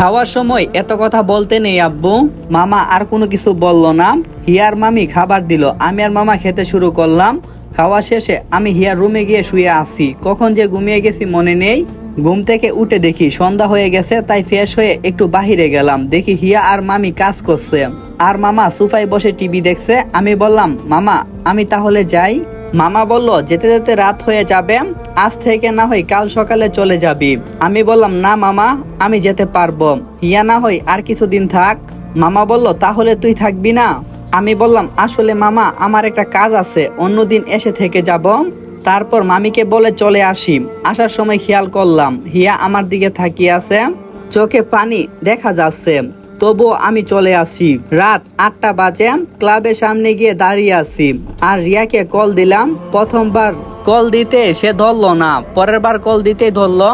খাওয়ার সময় এত কথা বলতে নেই, আব্বু। মামা আর কোনো কিছু বলল না। হিয়ার মামি খাবার দিল। আমি আর মামা খেতে শুরু করলাম। খাওয়া শেষে আমি হিয়ার রুমে গিয়ে শুয়ে আসি কখন যে ঘুমিয়ে গেছি মনে নেই। ঘুম থেকে উঠে দেখি সন্ধ্যা হয়ে গেছে, তাই ফ্রেশ হয়ে একটু বাহিরে গেলাম। দেখি হিয়া আর মামি কাজ করছে। আর মামা সোফায় বসে টিভি দেখছে। আমি বললাম, মামা, আমি তাহলে যাই। মামা বলল, যেতে যেতে রাত হয়ে যাবে, আজ থেকে না হয় কাল সকালে চলে যাবি। আমি বললাম, না মামা, আমি যেতে পারব। হিয়া না হয় আর কিছুদিন থাক। মামা বলল, তাহলে তুই থাকবি না? আমি বললাম, আসলে মামা, আমার একটা কাজ আছে, অন্যদিন এসে থেকে যাব। তারপর মামিকে বলে চলে আসি। আসার সময় খেয়াল করলাম, হিয়া আমার দিকে তাকিয়ে আছে। চোখে পানি দেখা যাচ্ছে। তবুও আমি চলে আসি। রাত আটটা বাজে, ক্লাবের সামনে গিয়ে দাঁড়িয়ে আছি। আর রিয়াকে কল দিলাম। প্রথমবার কল দিতে সে ধরলো না। পরের বার কল দিতে ধরলো।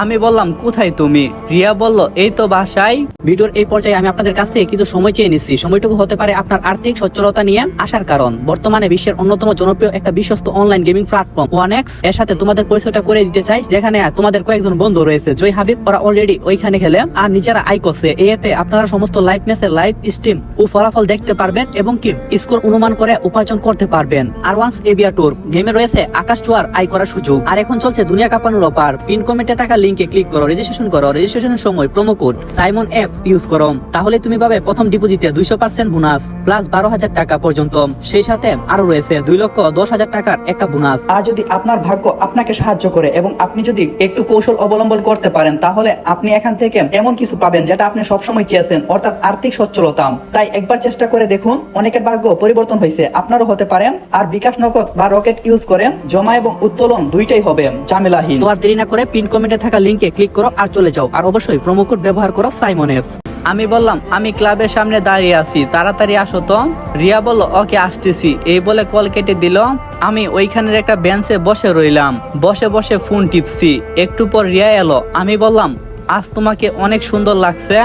আমি বললাম, কোথায় তুমি? রিয়া বলল, এই তো বাসায়। ভিডিওর এই পর্যায়ে আমি আপনাদের কাছ থেকে কিছু সময় চেয়ে নিচ্ছি। সময়টুকু হতে পারে আপনার আর্থিক সচ্ছলতা নিয়ে আসার কারণ। বর্তমানে বিশ্বের অন্যতম জনপ্রিয় একটা বিশ্বস্ত অনলাইন গেমিং প্ল্যাটফর্ম ওয়ান এক্সের সাথে তোমাদের পরিচয়টা করে দিতে চাই, যেখানে তোমাদের কয়েকজন বন্ধু রয়েছে। জয় হাবিব, ওরা অলরেডি ওইখানে খেলে, আর নিজেরা আই করছে। এই অ্যাপে আপনারা সমস্ত লাইভ ম্যাচের লাইভ স্ট্রিম ও ফলাফল দেখতে পারবেন এবং কি স্কোর অনুমান করে উপার্জন করতে পারবেন। আর ওয়ান্স এবিয়া ট্যুর গেমে রয়েছে আকাশ চুয়ার আই করার সুযোগ। আর এখন চলছে দুনিয়া কাঁপানোর অপার পিন কমেন্টে থাকা লিঙ্কে ক্লিক করো রেজিস্ট্রেশন করো রেজিস্ট্রেশনের সময় promo code Simon F use করো। তাহলে তুমি পাবে প্রথম ডিপোজিটে দুইশো পার্সেন্ট বোনাস প্লাস বারো হাজার টাকা পর্যন্ত। সেই সাথে আরও রয়েছে দুই লক্ষ দশ হাজার টাকার একটা বোনাস আর যদি আপনার ভাগ্য আপনাকে সাহায্য করে এবং আপনি যদি একটু কৌশল অবলম্বন করতে পারেন তাহলে আপনি এখান থেকে এমন কিছু পাবেন যেটা আপনি সবসময় চেয়েছেন অর্থাৎ আর্থিক সচ্ছলতা। তাই একবার চেষ্টা করে দেখুন অনেকের ভাগ্য পরিবর্তন হয়েছে আপনারও হতে পারেন আর বিকাশ নগদ বা রকেট ইউজ করে জমা এবং উত্তোলন দুইটাই হবে ঝামেলাহীন। তো আর দেরি না করে পিন কমেন্টে থাকা লিংকে ক্লিক করো আর চলে যাও। আর অবশ্যই প্রোমো কোড ব্যবহার করো সাইমন এফ আমি বললাম, আমি ক্লাবের সামনে দাঁড়িয়ে আছি। তাড়াতাড়ি আসো তো। রিয়া বলল, ওকে, আসতেছি। এই বলে কল কেটে দিল। আমি ওইখানের একটা বেঞ্চে বসে রইলাম। বসে বসে ফোন টিপছি। একটু পর রিয়া এলো। আমি বললাম, আজ তোমাকে অনেক সুন্দর লাগছে।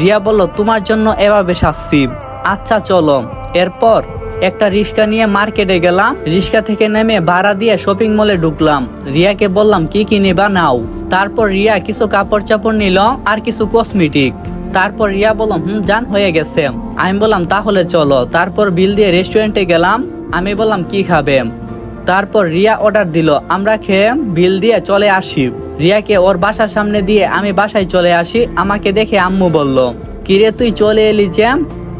রিয়া বলল, তোমার জন্য এভাবে সাজছি। আচ্ছা চলো। এরপর একটা রিক্সা নিয়ে মার্কেটে গেলাম। রিক্সা থেকে নেমে ভাড়া দিয়ে শপিং মলে ঢুকলাম। রিয়াকে বললাম, কি কি বা নাও। তারপর রিয়া কিছু কাপড় চাপড় নিল আর কিছু কসমেটিক তারপর রিয়া বললাম হুম, জান, হয়ে গেছে। আমি বললাম, তাহলে চলো। তারপর বিল দিয়ে রেস্টুরেন্টে গেলাম। আমি বললাম, কি খাবে তারপর রিয়া অর্ডার দিল, আমরা খেয়ে বিল দিয়ে চলে আসি। রিয়াকে, ওর বাসার সামনে দিয়ে আমি বাসায় চলে আসি। আমাকে দেখে আম্মু বলল, কিরে, তুই চলে এলি যে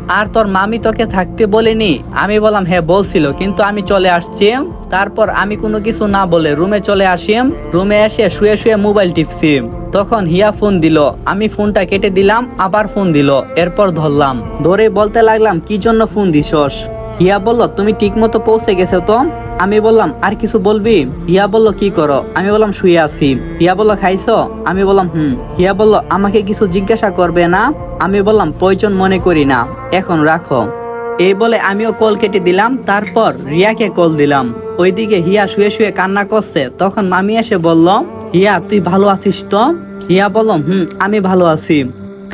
আর তোর মামি তোকে থাকতে বলেনি। আমি বললাম হ্যাঁ বলছিল, কিন্তু আমি চলে আসছি। তারপর আমি কোনো কিছু না বলে রুমে চলে আসি। রুমে এসে শুয়ে শুয়ে মোবাইল টিপছি। তখন হিয়া ফোন দিল। আমি ফোনটা কেটে দিলাম, আবার ফোন দিল। এরপর ধরলাম। ধরে বলতে লাগলাম, কি জন্য ফোন দিছস? হিয়া বলল, তুমি ঠিক মতো পৌঁছে গেছো তো? আমি বললাম, আর কিছু বলবি? হিয়া বলল, কি করো? আমি বললাম, শুয়ে আছি। হিয়া বলল, খাইছো? আমি বললাম, হুম। হিয়া বলল, আমাকে কিছু জিজ্ঞাসা করবে না? আমি বললাম, প্রয়োজন মনে করি না, এখন রাখো। এই বলে আমিও কল কেটে দিলাম, তারপর রিয়াকে কল দিলাম। ওইদিকে হিয়া শুয়ে শুয়ে কান্না করছে। তখন মামি এসে বলল, হিয়া, তুই ভালো আছিস তো? হিয়া বললাম হুম, আমি ভালো আছি।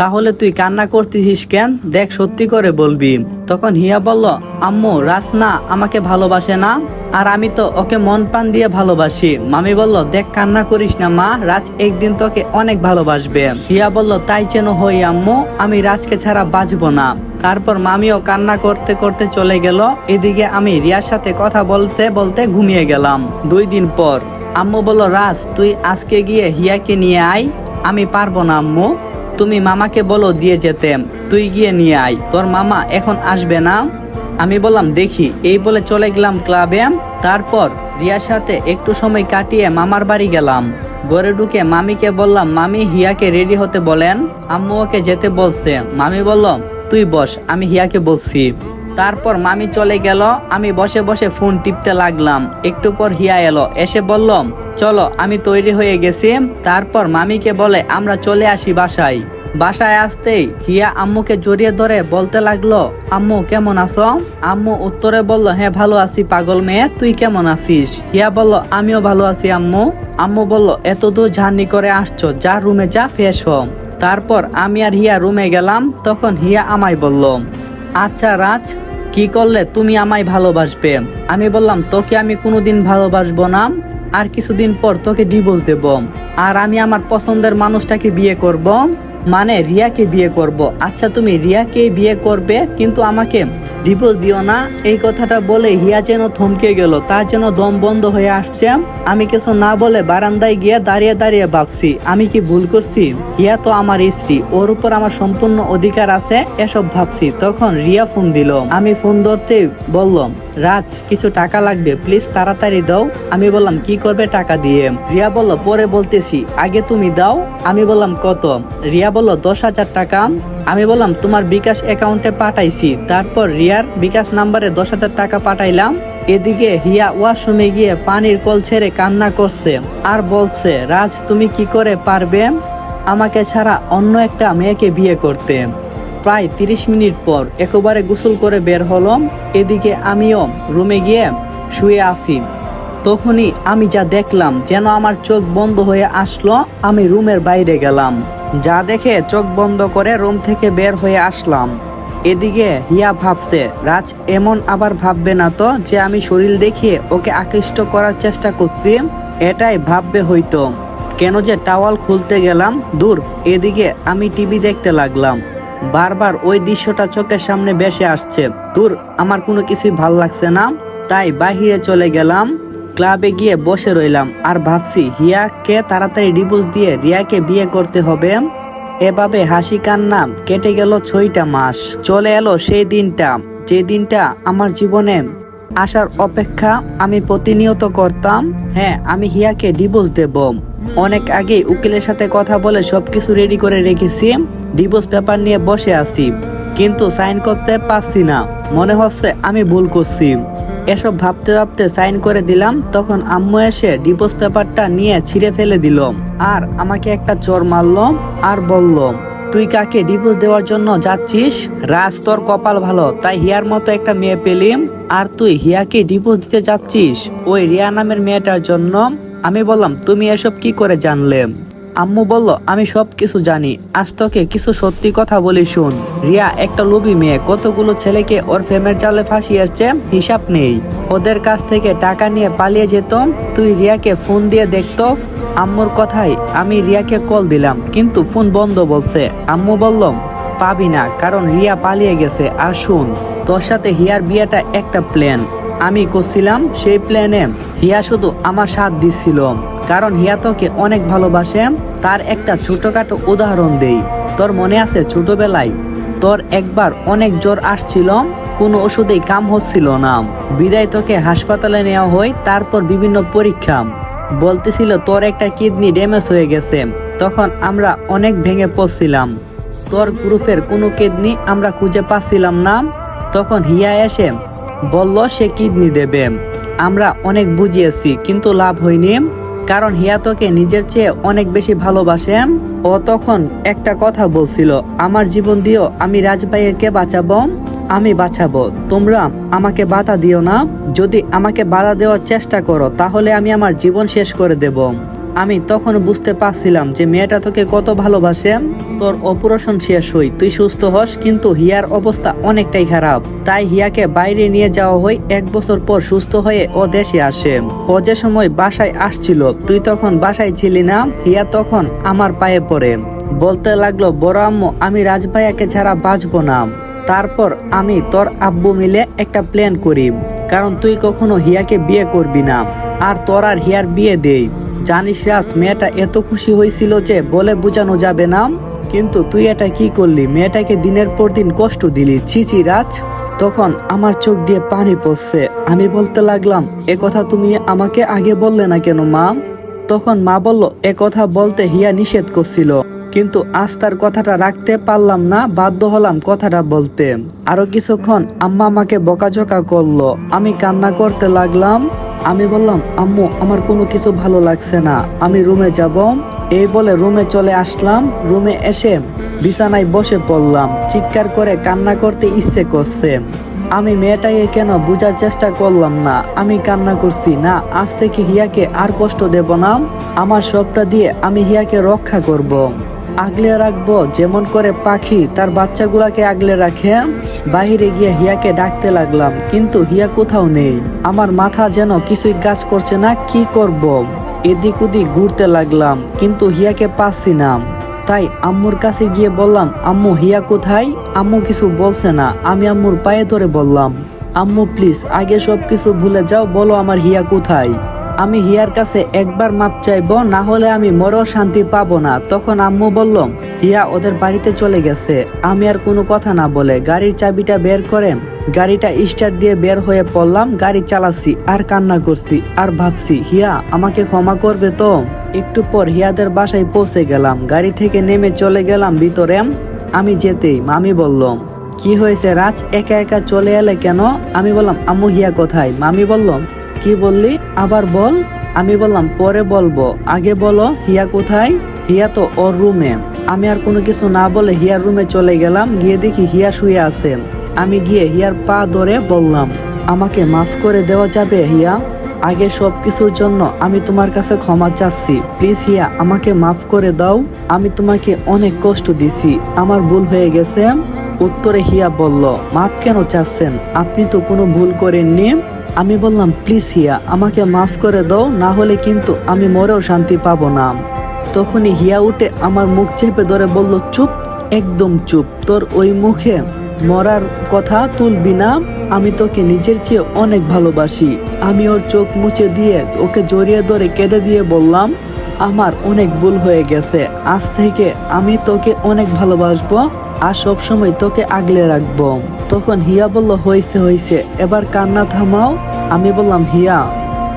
তাহলে তুই কান্না করতেছিস কেন? দেখ, সত্যি করে বলবি। তখন হিয়া বলল, আম্মু, রাসনা আমাকে ভালোবাসে না, আর আমি তো ওকে মন প্রাণ দিয়ে ভালোবাসি। মামি বলল, দেখ, কান্না করিস না, মা, রাজ একদিন তোকে অনেক ভালোবাসবে। হিয়া বলল, তাই যেন হই, আম্মু, আমি রাজকে ছাড়া বাঁচবো না। তারপর মামিও কান্না করতে করতে চলে গেল। এদিকে আমি রিয়ার সাথে কথা বলতে বলতে ঘুমিয়ে গেলাম দুই দিন পর। আম্মু বলল, রাজ, তুই আজকে গিয়ে হিয়াকে নিয়ে আয়, আমি পারব না, আম্মু। তুমি মামাকে বলো দিয়ে যেতে। তুই গিয়ে নিয়ে আয়। তোর মামা এখন আসবে না? আমি বললাম, দেখি। এই বলে চলে গেলাম ক্লাবে। তারপর রিয়ার সাথে একটু সময় কাটিয়ে মামার বাড়ি গেলাম। ঘরে ঢুকে মামিকে বললাম, মামি হিয়াকে রেডি হতে বলেন। আম্মু ওকে যেতে বলছে। মামি বলল, তুই বস, আমি হিয়াকে বলছি। তারপর মামি চলে গেল, আমি বসে বসে ফোন টিপতে লাগলাম। একটু পর হিয়া এলো, এসে বললাম চলো, আমি তৈরি হয়ে গেছি। তারপর মামিকে বলে, আমরা চলে আসি বাসায়। বাসায় আসতেই হিয়া আম্মুকে জড়িয়ে ধরে বলতে লাগল, আম্মু, কেমন আছো? আম্মু উত্তরে বলল হ্যাঁ ভালো আছি, পাগল মেয়ে, তুই কেমন আছিস? হিয়া বলল, আমিও ভালো আছি, আম্মু। আম্মু বলল, এত দূর জার্নি করে আসছো, যা রুমে যা, ফ্রেশ হ তারপর আমি আর হিয়া রুমে গেলাম, তখন হিয়া আমায় বলল আচ্ছা রাজ কি করলে তুমি আমায় ভালোবাসবে? আমি বললাম, তোকে আমি কোনোদিন ভালোবাসবো না। আর কিছুদিন পর তোকে ডিভোর্স দেব। আর আমি আমার পছন্দের মানুষটাকে বিয়ে করব। মানে রিয়াকে বিয়ে করব। আচ্ছা তুমি রিয়াকে বিয়ে করবে, কিন্তু আমাকে ডিভোর্স দিও না। এই কথাটা বলে হিয়া যেন থমকে গেল। তার যেন দম বন্ধ হয়ে আসছে। আমি কিছু না বলে বারান্দায় গিয়ে দাঁড়িয়ে দাঁড়িয়ে ভাবছি, আমি কি ভুল করছি? হিয়া তো আমার স্ত্রী, ওর উপর আমার সম্পূর্ণ অধিকার আছে, এসব ভাবছি। তখন রিয়া ফোন দিল। আমি ফোন ধরতে বললাম রাজ, কিছু টাকা লাগবে প্লিজ তাড়াতাড়ি দাও। আমি বললাম, কি করবে টাকা দিয়ে? রিয়া বলল, পরে বলতেছি, আগে তুমি দাও। আমি বললাম, কত? রিয়া বলল, দশ হাজার টাকা। আমি বললাম, তোমার বিকাশ অ্যাকাউন্টে পাঠাইছি। তারপর রিয়ার বিকাশ নাম্বারে দশ হাজার টাকা পাঠাইলাম। এদিকে হিয়া ওয়াশরুমে গিয়ে পানির কল ছেড়ে কান্না করছে আর বলছে, রাজ, তুমি কি করে পারবে? আমাকে ছাড়া অন্য একটা মেয়েকে বিয়ে করতে। প্রায় তিরিশ মিনিট পর একেবারে গোসল করে বের হলাম। এদিকে আমিও রুমে গিয়ে শুয়ে আছি। তখনই আমি যা দেখলাম, যেন আমার চোখ বন্ধ হয়ে আসলো, আমি রুমের বাইরে গেলাম। যা দেখে চোখ বন্ধ করে রুম থেকে বের হয়ে আসলাম। এদিকে হিয়া ভাবছে, রাজ এমন আবার ভাববে না তো যে আমি শরীর দেখিয়ে ওকে আকৃষ্ট করার চেষ্টা করছি? এটাই ভাববে হয়তো। কেন যে টাওয়াল খুলতে গেলাম, দূর, এদিকে আমি টিভি দেখতে লাগলাম। বারবার ওই দৃশ্যটা চোখের সামনে বেসে আসছে। তোর আমার কোনো কিছুই ভালো লাগছে না। তাই বাহিরে চলে গেলাম। ক্লাবে গিয়ে বসে রইলাম। আর ভাবছি, হিয়াকে তাড়াতাড়ি ডিভোর্স দিয়ে রিয়াকে বিয়ে করতে হবে। এভাবে হাসি কান্না কেটে গেল ছয়টা মাস। চলে এলো সেই দিনটা। যে দিনটা আমার জীবনে আসার অপেক্ষা আমি প্রতিনিয়ত করতাম। হ্যাঁ আমি হিয়াকে ডিভোর্স দেব। অনেক আগে উকিলের সাথে কথা বলে সবকিছু রেডি করে রেখেছি। ডিভোর্স পেপার নিয়ে বসে আছি, কিন্তু সাইন করতে পারছি না। মনে হচ্ছে আমি ভুল করছি। এসব ভাবতে ভাবতে সাইন করে দিলাম, তখন আম্মু এসে ডিভোর্স পেপারটা নিয়ে ছিঁড়ে ফেলে দিল। আর আমাকে একটা চোর মারলো আর বলল তুই কাকে ডিভোর্স দেওয়ার জন্য যাচ্ছিস? রাজ, তোর কপাল ভালো, তাই হিয়ার মতো একটা মেয়ে পেলিম আর তুই হিয়াকে ডিভোর্স দিতে যাচ্ছিস? ওই রিয়া নামের মেয়েটার জন্য। আমি বললাম, তুমি এসব কি করে জানলে? আম্মু বলল, আমি সব কিছু জানি। আজ তোকে কিছু সত্যি কথা বলি শুন। রিয়া, একটা লোভী মেয়ে। কতগুলো ছেলেকে ওর ফেমের জালে ফাঁসিয়েছে হিসাব নেই। ওদের কাছ থেকে টাকা নিয়ে পালিয়ে যেত। তুই রিয়াকে ফোন দিয়ে দেখতো। আম্মুর কথাই আমি রিয়াকে কল দিলাম, কিন্তু ফোন বন্ধ বলছে। আম্মু বললাম পাবি না, কারণ রিয়া পালিয়ে গেছে। আর শুন, তোর সাথে হিয়ার বিয়েটা একটা প্ল্যান আমি করছিলাম সেই প্ল্যানে হিয়া শুধু আমার সাথ দিচ্ছিল কারণ হিয়া তোকে অনেক ভালোবাসে। তার একটা ছোটখাটো উদাহরণ দেই। তোর মনে আছে ছোটবেলায় তোর একবার অনেক জ্বর আসছিল? কোনো ওষুধেই কাম হচ্ছিল না। বিদায় তোকে হাসপাতালে নেওয়া হয়, তারপর বিভিন্ন পরীক্ষা। বলতেছিল তোর একটা কিডনি ড্যামেজ হয়ে গেছে। তখন আমরা অনেক ভেঙে পড়ছিলাম। তোর গ্রুপের কোনো কিডনি আমরা খুঁজে পাচ্ছিলাম না। তখন হিয়া এসে বলল, সে কিডনি দেবে। আমরা অনেক বুঝিয়েছি, কিন্তু লাভ হয়নি, কারণ হিয়া তোকে নিজের চেয়ে অনেক বেশি ভালোবাসে। ও তখন একটা কথা বলছিল, আমার জীবন দিও, আমি রাজভাইয়েরকে বাঁচাবো, আমি বাঁচাবো। তোমরা আমাকে বাধা দিও না। যদি আমাকে বাধা দেওয়ার চেষ্টা করো, তাহলে আমি আমার জীবন শেষ করে দেব। আমি তখন বুঝতে পারছিলাম যে মেয়েটা তোকে কত ভালোবাসে। তোর অপারেশন শেষ হই, তুই সুস্থ হস, কিন্তু হিয়ার অবস্থা অনেকটাই খারাপ। তাই হিয়াকে বাইরে নিয়ে যাওয়া হয় এক বছর পর সুস্থ হয়ে ও দেশে আসে। ও যে সময় বাসায় আসছিল, তুই তখন বাসায় ছিলি না? হিয়া তখন আমার পায়ে পড়ে। বলতে লাগল, বড় আম্মু, আমি রাজভাইয়াকে ছাড়া বাঁচবো না। তারপর আমি তোর আব্বু মিলে একটা প্ল্যান করি। কারণ তুই কখনো হিয়াকে বিয়ে করবি না। আর তোর আর হিয়ার বিয়ে দেই। জানিস রাজ, মেয়েটা এত খুশি হয়েছিল যে বলে বোঝানো যাবে না। কিন্তু তুই এটা কি করলি? মেয়েটাকে দিনের পর দিন কষ্ট দিলি। ছিচি রাজ। তখন আমার চোখ দিয়ে পানি পড়ছে। আমি বলতে লাগলাম, এ কথা তুমি আমাকে আগে বললে না কেন, মা? তখন মা বলল, এ কথা বলতে হিয়া নিষেধ করছিল। কিন্তু আজ তার কথাটা রাখতে পারলাম না, বাধ্য হলাম কথাটা বলতে। আরও কিছুক্ষণ আম্মা আমাকে বকাঝকা করল। আমি কান্না করতে লাগলাম। আমি বললাম, আম্মু, আমার কোনো কিছু ভালো লাগছে না। আমি রুমে যাব। এই বলে রুমে চলে আসলাম। রুমে এসে বিছানায় বসে পড়লাম। চিৎকার করে কান্না করতে ইচ্ছে করছে। আমি মেয়েটাকে কেন বোঝার চেষ্টা করলাম না। আমি কান্না করছি, না, আজ থেকে হিয়াকে আর কষ্ট দেব না। আমার সবটা দিয়ে আমি হিয়াকে রক্ষা করব। আগলে রাখব, যেমন করে পাখি তার বাচ্চাগুলাকে আগলে রাখে। বাইরে গিয়ে হিয়াকে ডাকতে লাগলাম, কিন্তু হিয়া কোথাও নেই। আমার মাথা যেন কিছুই কাজ করছে না, কি করব। এদিক ওদিক ঘুরতে লাগলাম, কিন্তু হিয়াকে পাচ্ছি না। তাই আম্মুর কাছে গিয়ে বললাম, আম্মু, হিয়া কোথায়? আম্মু কিছু বলছে না, আমি আম্মুর পায়ে ধরে বললাম, আম্মু প্লিজ আগে সব কিছু ভুলে যাও, বলো আমার হিয়া কোথায়? আমি হিয়ার কাছে একবার মাপ চাইব, না হলে আমি মরেও শান্তি পাবো না। তখন আম্মু বলল, হিয়া ওদের বাড়িতে চলে গেছে। আমি আর কোনো কথা না বলে গাড়ির চাবিটা বের করে গাড়িটা স্টার্ট দিয়ে বের হয়ে পড়লাম, গাড়ি চালাচ্ছি, আর কান্না করছি, আর ভাবছি, হিয়া, আমাকে ক্ষমা করবে তো? একটু পর হিয়াদের বাসায় পৌঁছে গেলাম। গাড়ি থেকে নেমে চলে গেলাম ভিতরে। আমি যেতেই মামি বললাম কি হয়েছে রাজ? একা একা চলে এলে কেন? আমি বললাম, আম্মু, হিয়া কোথায়? মামি বললাম কি বললি? আবার বল। আমি বললাম, পরে বলব। আগে বলো, হিয়া কোথায়? হিয়া তো ওর রুমে। আমি আর কোনো কিছু না বলে হিয়ার রুমে চলে গেলাম। গিয়ে দেখি হিয়া শুয়ে আছে। আমি গিয়ে হিয়ার পা ধরে বললাম, আমাকে মাফ করে দেওয়া যাবে, হিয়া? আগে সব কিছুর জন্য আমি তোমার কাছে ক্ষমা চাচ্ছি। প্লিজ হিয়া, আমাকে মাফ করে দাও। আমি তোমাকে অনেক কষ্ট দিছি। আমার ভুল হয়ে গেছে। উত্তরে হিয়া বলল, মাফ কেন চাচ্ছেন? আপনি তো কোনো ভুল করেননি। আমি বললাম, প্লিজ হিয়া, আমাকে মাফ করে দাও, না হলে কিন্তু আমি মরেও শান্তি পাবো না। তখনই হিয়া উঠে আমার মুখ চেপে ধরে বলল, চুপ, একদম চুপ। তোর ওই মুখে মরার কথা তুলবি না। আমি তোকে নিজের চেয়ে অনেক ভালোবাসি। আমি ওর চোখ মুছে দিয়ে ওকে জড়িয়ে ধরে কেঁদে দিয়ে বললাম, আমার অনেক ভুল হয়ে গেছে। আজ থেকে আমি তোকে অনেক ভালোবাসবো। আর সব সময় তোকে আগলে রাখব। তখন হিয়া বলল হয়েছে হয়েছে এবার কান্না থামাও। আমি বললাম, হিয়া,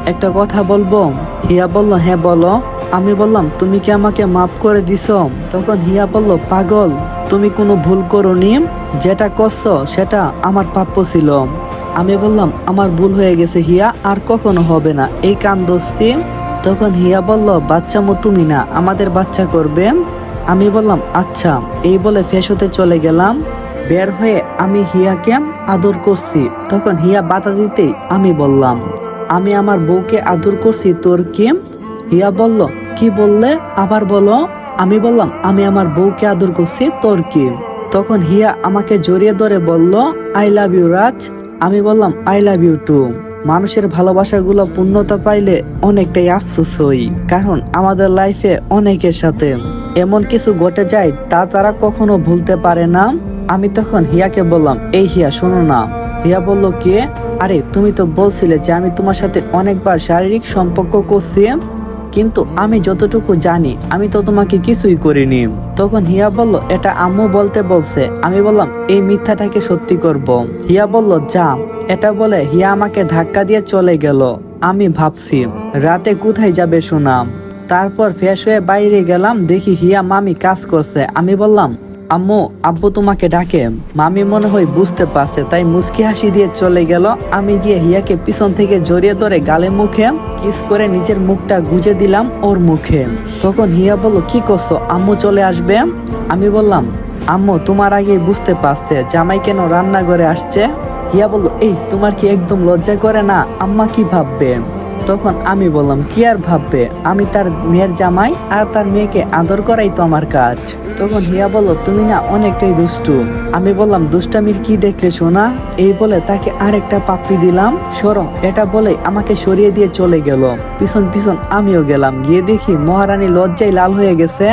একটা কথা বলব? হিয়া বলল হ্যাঁ বলো। আমি বললাম, তুমি কি আমাকে মাফ করে দিছ? তখন হিয়া বলল, পাগল, তুমি কোনো ভুল করনি। যেটা করছ, সেটা আমার প্রাপ্য ছিল। আমি বললাম, আমার ভুল হয়ে গেছে হিয়া, আর কখনো হবে না। এই কান্দস্তি তখন হিয়া বলল বাচ্চা মো তুমি না, আমাদের বাচ্চা করবে। আমি বললাম আচ্ছা এই বলে হতে চলে গেলাম। বের হয়ে আমি হিয়াকে আদর করছি। তখন হিয়া বাধা দিতেই আমি বললাম, আমি আমার বউকে আদর করছি, তোর কি? হিয়া বলল, কি বললে? আবার বলো। আমি বললাম, আমি আমার বউকে আদর করছি, তোর কি? তখন হিয়া আমাকে জড়িয়ে ধরে বলল আই লাভ ইউ রাজ। আমি বললাম আই লাভ ইউ টু মানুষের ভালোবাসাগুলো পূর্ণতা পাইলে অনেকটাই আফসোস হই, কারণ আমাদের লাইফে অনেকের সাথে এমন কিছু ঘটে যায় তা তারা কখনো ভুলতে পারে না। আমি তখন হিয়াকে বললাম, এই হিয়া, শোনো না। হিয়া বলল, কে? আরে, তুমি তো বলছিলে যে আমি তোমার সাথে অনেকবার শারীরিক সম্পর্ক করছি। কিন্তু আমি যতটুকু জানি, আমি তো তোমাকে কিছুই করিনি। তখন হিয়া বলল, এটা আম্মু বলতে বলছে। আমি বললাম, এই মিথ্যাটাকে সত্যি করব। হিয়া বলল, যা। এটা বলে হিয়া আমাকে ধাক্কা দিয়ে চলে গেল। আমি ভাবছি, রাতে কোথায় যাবে শোনাম তারপর ফেস হয়ে বাইরে গেলাম, দেখি হিয়া মামি কাজ করছে। আমি বললাম আম্মু, আব্বু তোমাকে ডাকে। মামি মনে হয় বুঝতে পারছে, তাই মুস্কি হাসি দিয়ে চলে গেল। আমি গিয়ে হিয়াকে পিছন থেকে জড়িয়ে ধরে গালে মুখে কিস করে নিজের মুখটা গুজে দিলাম ওর মুখে। তখন হিয়া বলল, কি করছ? আম্মু চলে আসবে? আমি বললাম, আম্মু, তোমার আগেই বুঝতে পারছে, জামাই কেন রান্না করে আসছে? হিয়া বলল, এই, তোমার কি একদম লজ্জা করে না? আম্মা কি ভাববে? তখন আমি বললাম, কি আর ভাববে? আমি তার মেয়ের জামাই আর তার মেয়েকে আদর করাই তো আমার কাজ। তখন হিয়া বলল, তুমি না অনেকটাই দুষ্টু। আমি বললাম, দুষ্টামির কি দেখলে শোনা এই বলে তাকে আরেকটা পাপড়ি দিলাম। সরো এটা বলে আমাকে সরিয়ে দিয়ে চলে গেল। পিছন পিছন আমিও গেলাম। গিয়ে দেখি মহারানী লজ্জায় লাল হয়ে গেছে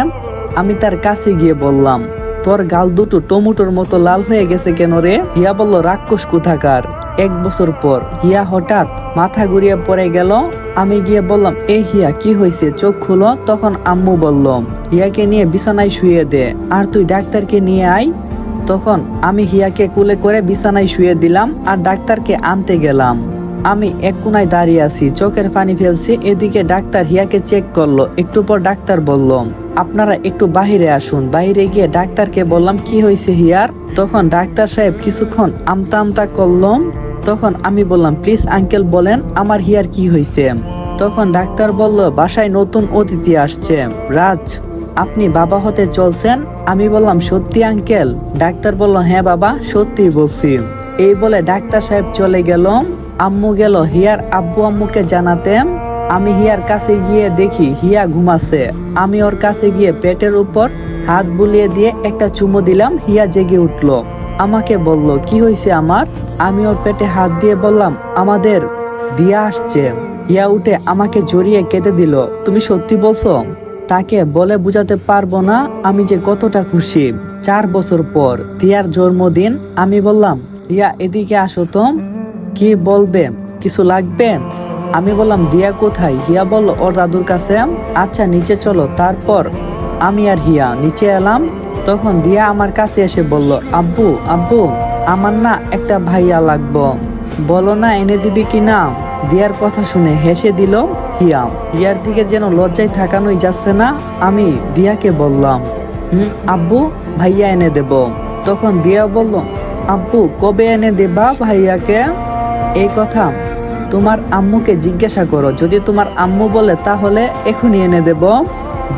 আমি তার কাছে গিয়ে বললাম, তোর গাল দুটো টমেটোর মতো লাল হয়ে গেছে কেন রে? হিয়া বলল, রাক্ষস কোথাকার। এক বছর পর হিয়া হঠাৎ মাথা ঘুরিয়ে পড়ে গেল। আমি গিয়ে বললাম, এ হিয়া, কি হয়েছে চোখ খুলো। তখন আম্মু বললাম হিয়াকে নিয়ে বিছানায় শুয়ে দে, আর তুই ডাক্তারকে নিয়ে আয়। তখন আমি হিয়াকে কুলে করে বিছানায় শুয়ে দিলাম, আর ডাক্তারকে আনতে গেলাম। আমি এক কোনায় দাঁড়িয়ে আছি, চোখের পানি ফেলছি, এদিকে ডাক্তার হিয়াকে চেক করল, একটু পর ডাক্তার বলল, আপনারা একটু বাহিরে আসুন। বাইরে গিয়ে ডাক্তারকে বললাম, কি হয়েছে হিয়ার? তখন ডাক্তার সাহেব কিছুক্ষণ আমতা আমতা করলাম তখন আমি বললাম, প্লিজ আঙ্কেল বলেন আমার হিয়ার কি হয়েছে? তখন ডাক্তার বলল, বাসায় নতুন অতিথি আসছে। রাজ, আপনি বাবা হতে চলছেন? আমি বললাম, সত্যি আঙ্কেল। ডাক্তার বলল হ্যাঁ বাবা সত্যি বলছি। এই বলে ডাক্তার সাহেব চলে গেল। আম্মু গেল, হিয়ার আব্বু আম্মুকে জানাতে আমি হিয়ার কাছে গিয়ে দেখি হিয়া ঘুমাচ্ছে। আমি ওর কাছে গিয়ে পেটের উপর হাত বুলিয়ে দিয়ে একটা চুমো দিলাম, হিয়া জেগে উঠল। আমাকে বলল, কি হয়েছে আমার? আমি ওর পেটে হাত দিয়ে বললাম, আমাদের দিয়া আসছে। হিয়া উঠে আমাকে জড়িয়ে কেঁদে দিল, তুমি সত্যি বলছো? তাকে বলে বুঝাতে পারব না, আমি যে কতটা খুশি। চার বছর পর, দিয়ার জন্মদিন, আমি বললাম, হিয়া, এদিকে আসো তো কি বলবে? কিছু লাগবে? আমি বললাম, দিয়া কোথায়? হিয়া বলল, ওর দাদুর কাছে। আচ্ছা নিচে চলো। তারপর আমি আর হিয়া নিচে এলাম। তখন দিয়া আমার কাছে এসে বলল, আব্বু আব্বু, আমার না একটা ভাইয়া লাগবো। বলো না, এনে দিবি কি না? দিয়ার কথা শুনে হেসে দিল হিয়া। হিয়ার দিকে যেন লজ্জায় থাকানোই যাচ্ছে না, আমি দিয়াকে বললাম, হুম, আব্বু, ভাইয়া এনে দেব। তখন দিয়া বলল, আব্বু, কবে এনে দেবা ভাইয়াকে? এই কথা তোমার আম্মুকে জিজ্ঞাসা করো। যদি তোমার আম্মু বলে, তাহলে এখনই এনে দেব।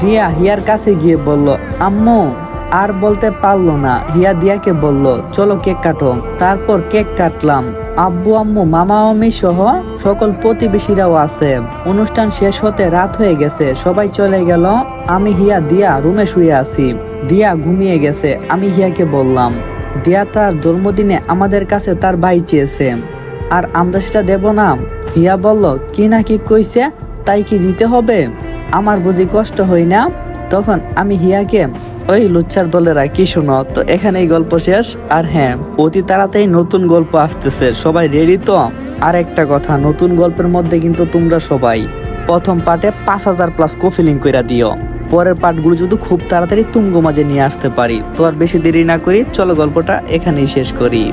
দিয়া হিয়ার কাছে গিয়ে বলল, আম্মু, আর বলতে পারল না। হিয়া দিয়াকে বলল, চলো কেক কাটো। তারপর কেক কাটলাম। আব্বু, আম্মু, মামা মামি সহ সকল প্রতিবেশীরাও আছে। অনুষ্ঠান শেষ হতে রাত হয়ে গেছে, সবাই চলে গেল। আমি হিয়া, দিয়া রুমে শুয়ে আছি। দিয়া ঘুমিয়ে গেছে, আমি হিয়াকে বললাম, দিয়া তার জন্মদিনে আমাদের কাছে তার ভাই চেয়েছে। আর আমরা সেটা দেব না। হিয়া বলল, কি না কি কইছে, তাই কি দিতে হবে? আমার বুঝি কষ্ট হয় না? তখন আমি হিয়াকে, ওই লুচ্চার দলেরা কি শোনো, তো এখানে এই গল্প শেষ। আর হ্যাঁ অতি তাড়াতাড়ি নতুন গল্প আসতেছে, সবাই রেডি তো? আর একটা কথা, নতুন গল্পের মধ্যে কিন্তু তোমরা সবাই প্রথম পার্টে পাঁচ হাজার প্লাস কফিলিং করে দিও। পরের পার্টগুলো যদি খুব তাড়াতাড়ি তুমগো মাঝে নিয়ে আসতে পারি, তো আর বেশি দেরি না করি চলো গল্পটা এখানেই শেষ করি।